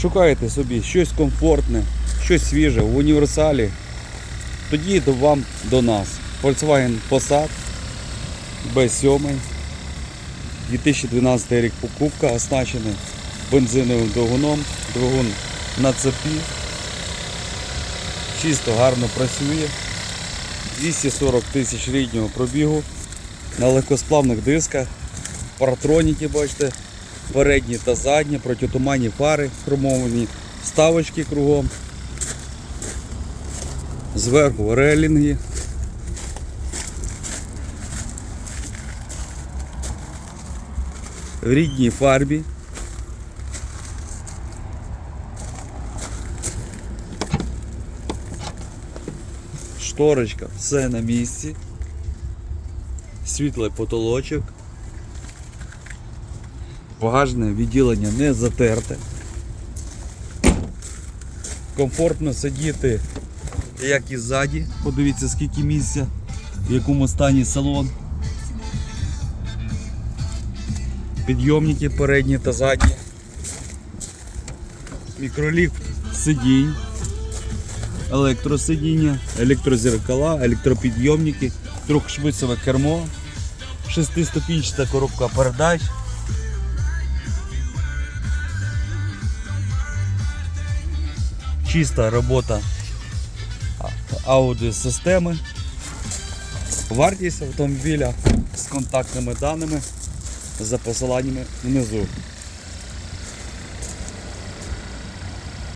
шукаєте собі щось комфортне, щось свіже в універсалі, тоді до вам до нас. Volkswagen Passat B7. 2012 рік покупка, оснащений бензиновим двигуном, двигун на цепі. Чисто гарно працює. 240 тисяч ріднього пробігу на легкосплавних дисках, паратроніки, бачите, передні та задні, протитуманні фари хромовані, вставочки кругом. Зверху релінги. В рідній фарбі. Шторочка, все на місці. Світлий потолочок. Багажне відділення не затерте. Комфортно сидіти як і ззаді. Подивіться скільки місця, в якому стані салон. Підйомники передні та задні. Мікроліфт сидінь електросидіння, електрозеркала, електропідйомники, трьохшвидцеве кермо, шестиступінчата коробка передач. Чиста робота аудіосистеми. Вартість автомобіля з контактними даними за посиланнями внизу.